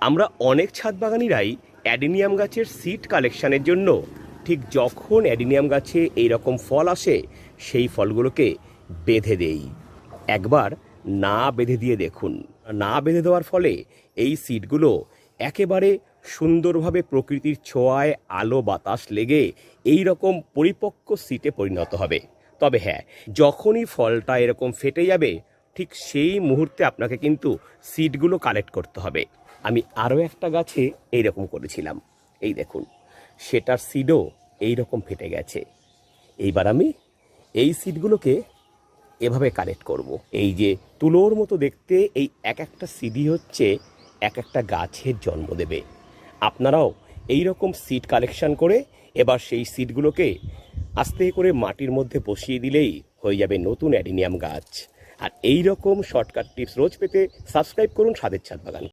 আমরা অনেক ছাদ বাগানিরাই অ্যাডিনিয়াম গাছের সিড কালেকশানের জন্য। ঠিক যখন অ্যাডিনিয়াম গাছে এই রকম ফল আসে, সেই ফলগুলোকে বেঁধে দেই। একবার না বেঁধে দিয়ে দেখুন। না বেঁধে দেওয়ার ফলে এই সিডগুলো একেবারে সুন্দরভাবে প্রকৃতির ছোঁয়ায় আলো, বাতাস লেগে এই রকম পরিপক্ক সিটে পরিণত হবে। তবে হ্যাঁ যখনই ফলটা এরকম ফেটে যাবে, ঠিক সেই মুহূর্তে আপনাকে কিন্তু সিডগুলো কালেক্ট করতে হবে। আমি আরও একটা গাছে এই রকম করেছিলাম। এই দেখুন, সেটার সিডও এই রকম ফেটে গেছে। এইবার আমি এই সিডগুলোকে এভাবে কালেক্ট করব। এই যে তুলোর মতো দেখতে এই এক একটা সিডি হচ্ছে এক একটা গাছের জন্ম দেবে। আপনারাও এই রকম সিড কালেকশন করে এবার সেই সিডগুলোকে আস্তে করে মাটির মধ্যে বসিয়ে দিলেই হয়ে যাবে নতুন অ্যাডিনিয়াম গাছ। আর এই রকম শর্টকাট টিপস রোজ পেতে সাবস্ক্রাইব করুন স্বাদের ছাদ বাগান।